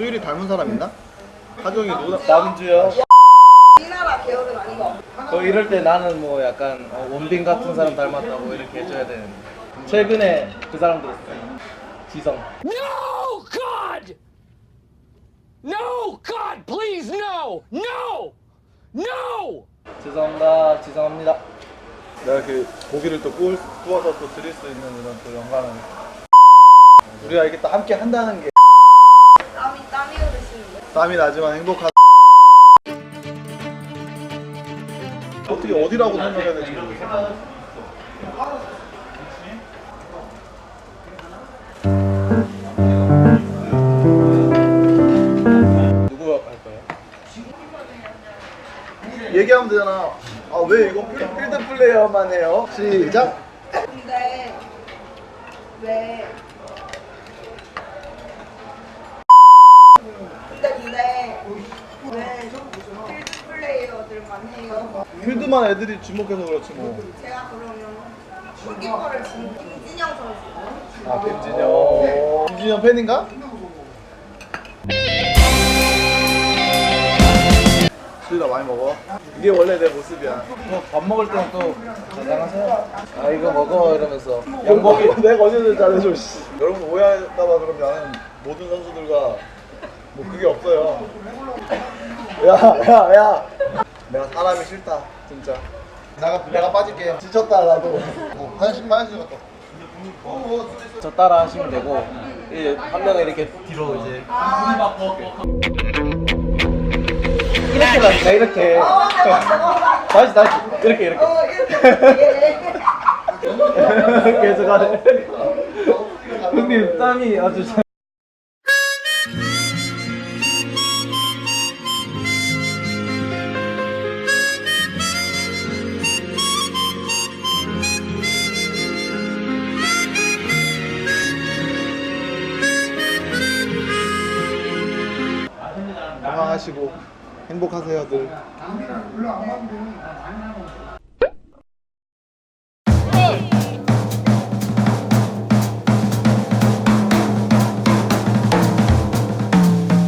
수율이 닮은 사람 있나? 하정이 누나 남주요. 우리나라 계열은 아니고 어, 이럴 때 나는 뭐 약간 어, 원빈 같은 사람 닮았다고 이렇게 해줘야 되는데 최근에 그 사람 들었어요. 지성. No, God! No, God, please, no! No! No! 죄송합니다. 죄송합니다. 내가 그 고기를 또 구워서 또 드릴 수 있는 이런 또 영광을 우리가 이렇게 또 함께 한다는 게 땀이 땀이 흐르시는데 땀이 나지만 행복한 어떻게 어디라고 설명해야 될지 모르겠어 누구 할 거예요? 얘기하면 되잖아 아 왜 이거 필- 필드 플레이어만 해요? 시작 근데 왜 근데 근데 왜 필드 플레이어들만 필드만 애들이 주목해서 그렇지 뭐 제가 그러면 골키퍼를 진 김진영 선수 아, 김진영. 김진영 팬인가? 수희가 많이 먹어. 이게 원래 내 모습이야. 뭐밥 먹을 때는 또 안녕하세요. 아 이거 먹어 이러면서 양복이 내가 언제든 잘해줘. 씨. 여러분 오해할까봐 그럼 나는 모든 선수들과 뭐 그게 없어요. 야, 야, 야. 내가 사람이 싫다, 진짜. 내가 내가 빠질게. 지쳤다 나도. 어, 화장실 화장실 갔다. 어, 저 따라 하시면 되고 이제 한 명은 이렇게 뒤로 이제 이렇게 나니까 이렇게 다시 다시 이렇게 이렇게 어 계속 하네 형님 땀이 아주 잘 건강하시고 행복하세요들.